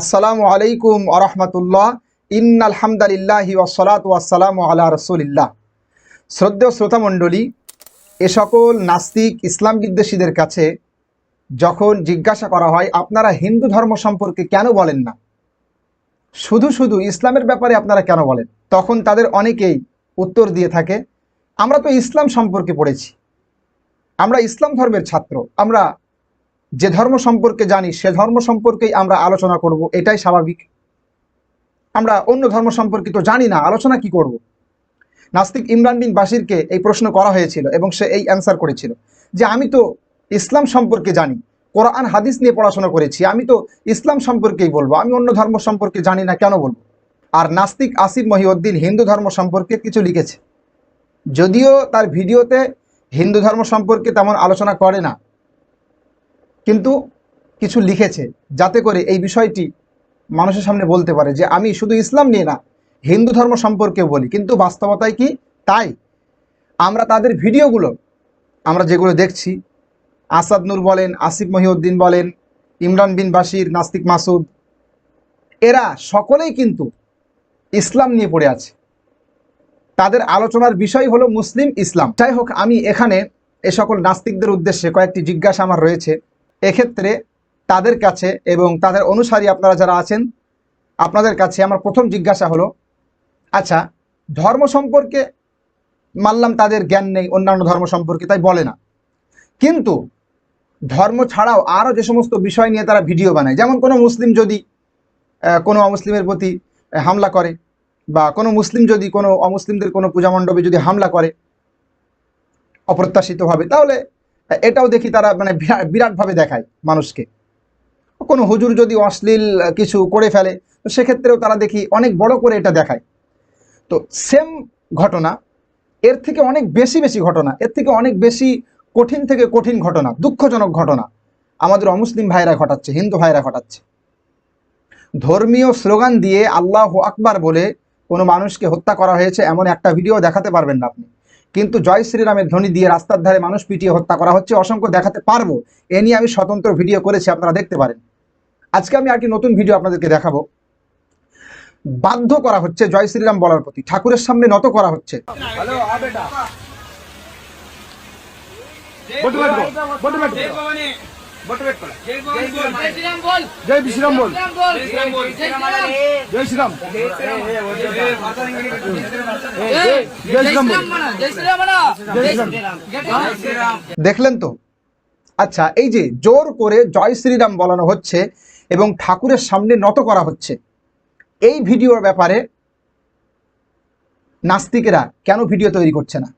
আসসালামু আলাইকুম আরহামতুল্লাহ ইন আলহামদুলিল্লাহি ওসলাত ওয়াসালাম আলা রসুলিল্লাহ। শ্রদ্ধেয় শ্রোতা মণ্ডলী, এ সকল নাস্তিক ইসলাম বিদ্বেষীদের কাছে যখন জিজ্ঞাসা করা হয়, আপনারা হিন্দু ধর্ম সম্পর্কে কেন বলেন না? শুধু শুধু ইসলামের ব্যাপারে আপনারা কেন বলেন? তখন তাদের অনেকেই উত্তর দিয়ে থাকে, আমরা তো ইসলাম সম্পর্কে পড়েছি। আমরা ইসলাম ধর্মের ছাত্র। আমরা যে ধর্ম সম্পর্কে জানি, সে ধর্ম সম্পর্কেই আমরা আলোচনা করব, এটাই স্বাভাবিক। আমরা অন্য ধর্ম সম্পর্কে তো জানি না, আলোচনা কি করব? নাস্তিক ইমরান বিন বাসিরকে এই প্রশ্ন করা হয়েছিল এবং সে এই অ্যান্সার করেছিল যে, আমি তো ইসলাম সম্পর্কে জানি, কোরআন, হাদিস নিয়ে পড়াশোনা করেছি, আমি তো ইসলাম সম্পর্কেই বলব, আমি অন্য ধর্ম সম্পর্কে জানি না, কেন বলব? আর নাস্তিক আসিফ মহিউদ্দিন হিন্দু ধর্ম সম্পর্কে কিছু লিখেছে। যদিও তার ভিডিওতে হিন্দু ধর্ম সম্পর্কে তেমন আলোচনা করে না কিন্তু কিছু লিখেছে যাতে করে এই বিষয়টি মানুষের সামনে বলতে পারে যে আমি শুধু ইসলাম নিয়ে না, হিন্দু ধর্ম সম্পর্কে বলি। কিন্তু বাস্তবতায় কি? তাই আমরা তাদের ভিডিওগুলো আমরা যেগুলো দেখছি, আসাদ নূর বলেন, আসিফ মহিউদ্দিন বলেন, ইমরান বিন বাশির, নাস্তিক মাসুদ, এরা সকলেই কিন্তু ইসলাম নিয়ে পড়ে আছে। তাদের আলোচনার বিষয় হলো মুসলিম ইসলাম। যাই হোক, আমি এখানে এ সকল নাস্তিকদের উদ্দেশ্যে কয়েকটি জিজ্ঞাসা আমার রয়েছে। এক্ষেত্রে তাদের কাছে এবং তাদের অনুসারী আপনারা যারা আছেন, আপনাদের কাছে আমার প্রথম জিজ্ঞাসা হলো আচ্ছা ধর্ম সম্পর্কে মানলাম তাদের জ্ঞান নেই, অন্যান্য ধর্ম সম্পর্কে, তাই বলে না। কিন্তু ধর্ম ছাড়াও আরও যে সমস্ত বিষয় নিয়ে তারা ভিডিও বানায়, যেমন কোনো মুসলিম যদি কোনো অমুসলিমের প্রতি হামলা করে বা কোনো মুসলিম যদি কোনো অমুসলিমদের কোনো পূজা মণ্ডপে যদি হামলা করে অপ্রত্যাশিতভাবে, তাহলে এটাও দেখি তারা মানে বিরা- বিরাটভাবে দেখায় মানুষকে। কোনো হুজুর যদি অশ্লীল কিছু করে ফেলে, তো সেক্ষেত্রেও তারা দেখি অনেক বড় করে এটা দেখায়। তো সেম ঘটনা, এর থেকে অনেক বেশি বেশি ঘটনা, এর থেকে অনেক বেশি কঠিন থেকে কঠিন ঘটনা, দুঃখজনক ঘটনা আমাদের অমুসলিম ভাইরা ঘটাচ্ছে, হিন্দু ভাইরা ঘটাচ্ছে। ধর্মীয় স্লোগান দিয়ে আল্লাহ আকবার বলে কোনো মানুষকে হত্যা করা হয়েছে, এমন একটা ভিডিও দেখাতে পারবেন না আপনি। কিন্তু জয় শ্রীরামের ধ্বনি দিয়ে রাস্তার ধারে মানুষ পিটিয়ে হত্যা করা হচ্ছে অসংখ্য দেখাতে পারব। এ নিয়ে আমি স্বতন্ত্র ভিডিও করেছি আপনারা দেখতে পারেন। আজকে আমি একটি নতুন ভিডিও আপনাদেরকে দেখাবো। বাধ্য করা হচ্ছে জয় শ্রীরাম বলার প্রতি ঠাকুরের সামনে নত করা হচ্ছে। জয় বিশ্রাম বল জয় শ্রীরাম দেখলেন তো আচ্ছা এই যে জোর করে জয় শ্রীরাম বলানো হচ্ছে এবং ঠাকুরের সামনে নত করা হচ্ছে এই ভিডিওর ব্যাপারে নাস্তিকেরা কেন ভিডিও তৈরি করছে না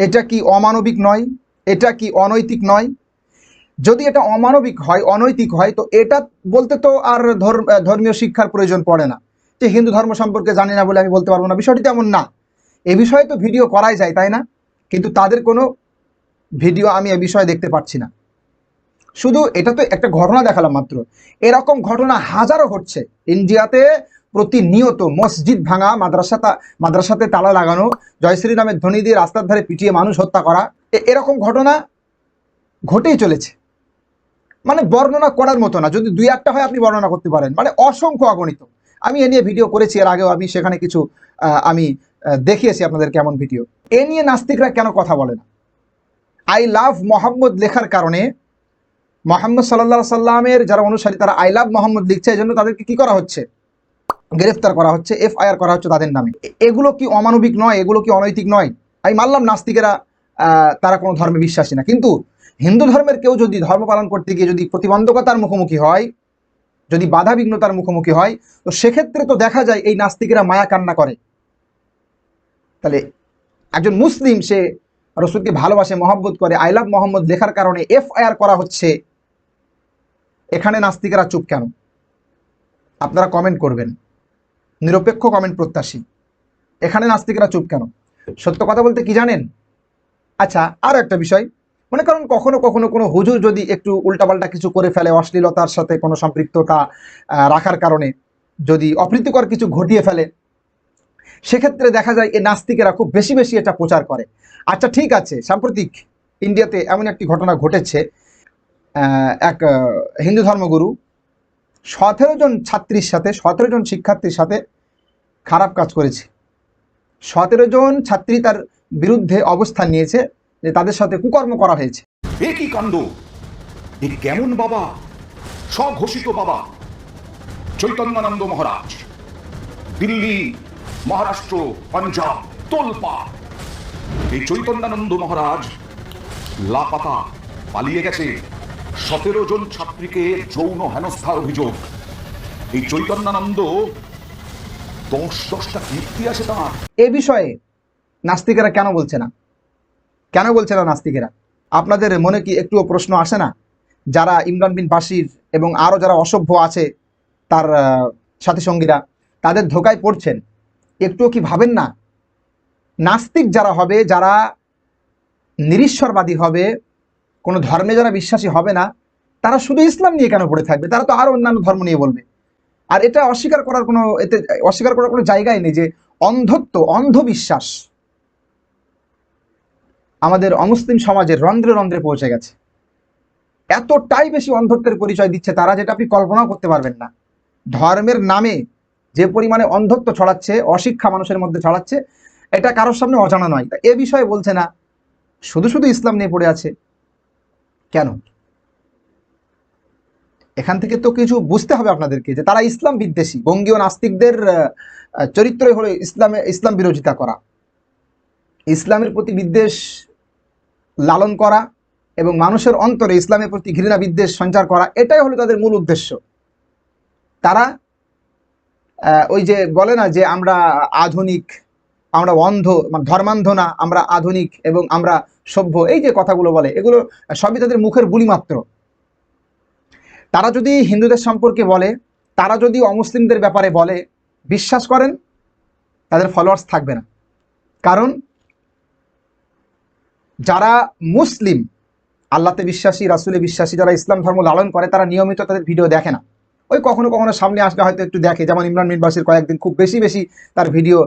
এটা কি অমানবিক নয় এটা কি অনৈতিক নয় যদি এটা অমানবিক হয়, অনৈতিক হয়, তো এটা বলতে তো আর ধর্ম ধর্মীয় শিক্ষার প্রয়োজন পড়ে না। যে হিন্দু ধর্ম সম্পর্কে জানি না বলে আমি বলতে পারব না, বিষয়টি তেমন না। এ বিষয়ে তো ভিডিও করাই যায়, তাই না? কিন্তু তাদের কোনো ভিডিও আমি এ বিষয়ে দেখতে পাচ্ছি না। শুধু এটা তো একটা ঘটনা দেখালাম মাত্র। এরকম ঘটনা হাজারো ঘটছে। ইন্ডিয়াতে প্রতিনিয়ত মসজিদ ভাঙা, মাদ্রাসা মাদ্রাসাতে তালা লাগানো, জয়শ্রী নামের ধ্বনি দিয়ে রাস্তার ধারে পিটিয়ে মানুষ হত্যা করা এরকম ঘটনা ঘটেই চলেছে। মানে বর্ণনা করার মতো না। যদি দুই একটা হয়, আপনি বর্ণনা করতে পারেন। মানে অসংখ্য অগণিত আমি এ নিয়ে ভিডিও করেছি, এর আগেও আমি সেখানে কিছু আমি দেখিয়েছি আপনাদের কেমন ভিডিও। এ নিয়ে নাস্তিকরা কেন কথা বলে না? আই লাভ মোহাম্মদ লেখার কারণে মোহাম্মদ সাল্লাহ সাল্লামের যারা অনুসারী, তারা আই লাভ মোহাম্মদ লিখছে এই জন্য তাদেরকে কি করা হচ্ছে? গ্রেফতার করা হচ্ছে, এফআইআর করা হচ্ছে তাদের নামে। এগুলো কি অমানবিক নয়? এগুলো কি অনৈতিক নয়? আমি মানলাম নাস্তিকেরা তারা কোনো ধর্মে বিশ্বাসী না। কিন্তু হিন্দু ধর্মের কেউ যদি ধর্ম পালন করতে গিয়ে যদি প্রতিবন্ধকতার মুখোমুখি হয়, যদি বাধা বিঘ্নতার মুখোমুখি হয়, তো সেক্ষেত্রে তো দেখা যায় এই নাস্তিকেরা মায়া কান্না করে। তাহলে একজন মুসলিম, সে রসুলকে ভালোবাসে, মহব্বত করে, আই লাভ মোহাম্মদ লেখার কারণে এফআইআর করা হচ্ছে। এখানে নাস্তিকেরা চুপ কেন? আপনারা কমেন্ট করবেন। নিরপেক্ষ কমেন্ট প্রত্যাশী। এখানে নাস্তিকেরা চুপ কেন? সত্য কথা বলতে কি জানেন? আচ্ছা আর একটা বিষয়। মনে করেন কখনো কখনো কোনো হুজুর যদি একটু উল্টাপাল্টা কিছু করে ফেলে, অশ্লীলতার সাথে কোনো সম্পৃক্ততা রাখার কারণে যদি অপ্রীতিকর কিছু ঘটিয়ে ফেলে, সেক্ষেত্রে দেখা যায় এই নাস্তিকেরা খুব বেশি বেশি এটা প্রচার করে। আচ্ছা ঠিক আছে, সাম্প্রতিক ইন্ডিয়াতে এমন একটি ঘটনা ঘটেছে এক হিন্দু ধর্মগুরু সতেরো জন ছাত্রীর সাথে, সতেরো জন শিক্ষার্থীর সাথে খারাপ কাজ করেছে। সতেরো জন ছাত্রী তার বিরুদ্ধে অবস্থান নিয়েছে যে তাদের সাথে কুকর্ম করা হয়েছে। এ কি কাণ্ড? এ কেমন বাবা? স্বঘোষিত বাবা। চৈতন্যানন্দ মহারাজ দিল্লি মহারাষ্ট্র পাঞ্জাব তোলপা। এই চৈতন্যানন্দ মহারাজ লাপাতা পালিয়ে গেছে। সতেরো জন ছাত্রীকে যৌন হেনস্থার অভিযোগ। এই চৈতন্যানন্দ দশ দশটা কীর্তি আছে তাঁর। এ বিষয়ে নাস্তিকেরা কেন বলছে না? কেন বলছে না নাস্তিকেরা? আপনাদের মনে কি একটুও প্রশ্ন আসে না? যারা ইমরান বিন বাসির এবং আরও যারা অসভ্য আছে, তার সাথী সঙ্গীরা তাদের ধোকায় পড়ছেন। একটুও কি ভাবেন না? নাস্তিক যারা হবে, যারা নিরীশ্বরবাদী হবে, কোনো ধর্মে যারা বিশ্বাসী হবে না, তারা শুধু ইসলাম নিয়ে কেন পড়ে থাকবে? তারা তো আরও অন্যান্য ধর্ম নিয়ে বলবে। আর এটা অস্বীকার করার কোনো, এতে, অস্বীকার করার কোনো জায়গাই নেই যে অন্ধত্ব, অন্ধবিশ্বাস আমাদের অমুসলিম সমাজের রন্ধ্রে রন্ধ্রে পৌঁছে গেছে। এতটাই বেশি অন্ধত্বের পরিচয় দিচ্ছে তারা যেটা আপনি কল্পনাও করতে পারবেন না। ধর্মের নামে যে পরিমাণে অন্ধত্ব ছড়াচ্ছে, অশিক্ষা মানুষের মধ্যে ছড়াচ্ছে, এটা কারোর সামনে অজানা নয়। এ বিষয়ে বলছে না। শুধু শুধু ইসলাম নিয়ে পড়ে আছে। কেন? এখান থেকে তো কিছু বুঝতে হবে আপনাদেরকে যে তারা ইসলাম বিদ্বেষী, বঙ্গীয় নাস্তিকদের চরিত্রই হলো ইসলামে, ইসলাম বিরোধিতা করা। ইসলামের প্রতি বিদ্বেষ লালন করা এবং মানুষের অন্তরে ইসলামের প্রতি ঘৃণা বিদ্বেষ সঞ্চার করা, এটাই হলো তাদের মূল উদ্দেশ্য। তারা ওই যে বলে না যে আমরা আধুনিক, আমরা অন্ধ মানে ধর্মান্ধ না, আমরা আধুনিক এবং আমরা সভ্য, এই যে কথাগুলো বলে, এগুলো সবই তাদের মুখের বুলি মাত্র। তারা যদি হিন্দুদের সম্পর্কে বলে, তারা যদি অমুসলিমদের ব্যাপারে বলে, বিশ্বাস করেন, তাদের ফলোয়ার্স থাকবে না। কারণ যারা মুসলিম আল্লাতে বিশ্বাসী, রাসুলে বিশ্বাসী, যারা ইসলাম ধর্ম লালন করে, তারা নিয়মিত তাদের ভিডিও দেখে না। ওই কখনো কখনো সামনে আসলে হয়তো একটু দেখে। যেমন ইমরান মিনবাসীর কয়েকদিন খুব বেশি বেশি তার ভিডিও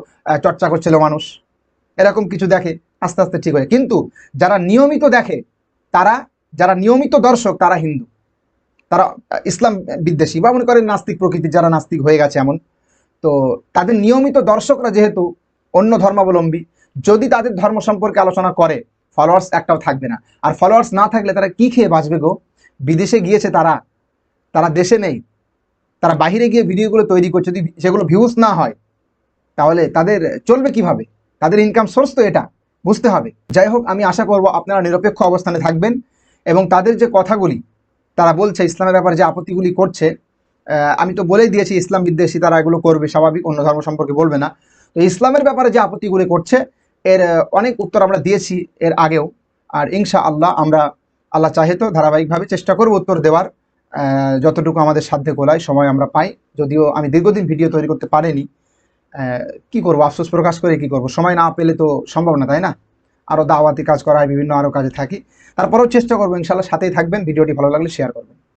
চর্চা করছিল মানুষ। এরকম কিছু দেখে, আস্তে আস্তে ঠিক হয়ে কিন্তু যারা নিয়মিত দেখে, তারা, যারা নিয়মিত দর্শক, তারা হিন্দু। তারা ইসলাম বিদ্বেষী বা মনে করেন নাস্তিক প্রকৃতির যারা নাস্তিক হয়ে গেছে এমন। তো তাদের নিয়মিত দর্শকরা যেহেতু অন্য ধর্মাবলম্বী, যদি তাদের ধর্ম সম্পর্কে আলোচনা করে ফলোয়ার্স একটাও থাকবে না। আর ফলোয়ার্স না থাকলে তারা কি খেয়ে বাঁচবে গো? বিদেশে গিয়েছে তারা। তারা দেশে নেই। তারা বাইরে গিয়ে ভিডিওগুলো তৈরি করছে। যদি সেগুলো ভিউজ না হয়, তাহলে তাদের চলবে কীভাবে? তাদের ইনকাম সোর্স তো এটা। বুঝতে হবে। যাই হোক, আমি আশা করব আপনারা নিরপেক্ষ অবস্থানে থাকবেন এবং তাদের যে কথাগুলি, তারা বলছে ইসলামের ব্যাপারে যে আপত্তিগুলি করছে আমি তো বলেই দিয়েছি, ইসলাম বিদ্বেষী তারা এগুলো করবে, স্বাভাবিক, অন্য ধর্ম সম্পর্কে বলবে না। তো ইসলামের ব্যাপারে যে আপত্তিগুলি করছে এর অনেক উত্তর আমরা দিয়েছি এর আগেও। আর ইনশা আল্লাহ আমরা আল্লাহ চাহে তো ধারাবাহিকভাবে চেষ্টা করব উত্তর দেওয়ার যতটুকু আমাদের সাধ্যে গোলায় সময় আমরা পাই। যদিও আমি দীর্ঘদিন ভিডিও তৈরি করতে পারিনি কি করব, আফসোস প্রকাশ করে কি করব? সময় না পেলে তো সম্ভব না, তাই না? আরও দাওয়াতি কাজ করা হয়, বিভিন্ন আরও কাজে থাকি। তারপরেও চেষ্টা করব ইনশাল্লাহ সাথেই থাকবেন, ভিডিওটি ভালো লাগলে শেয়ার করবেন।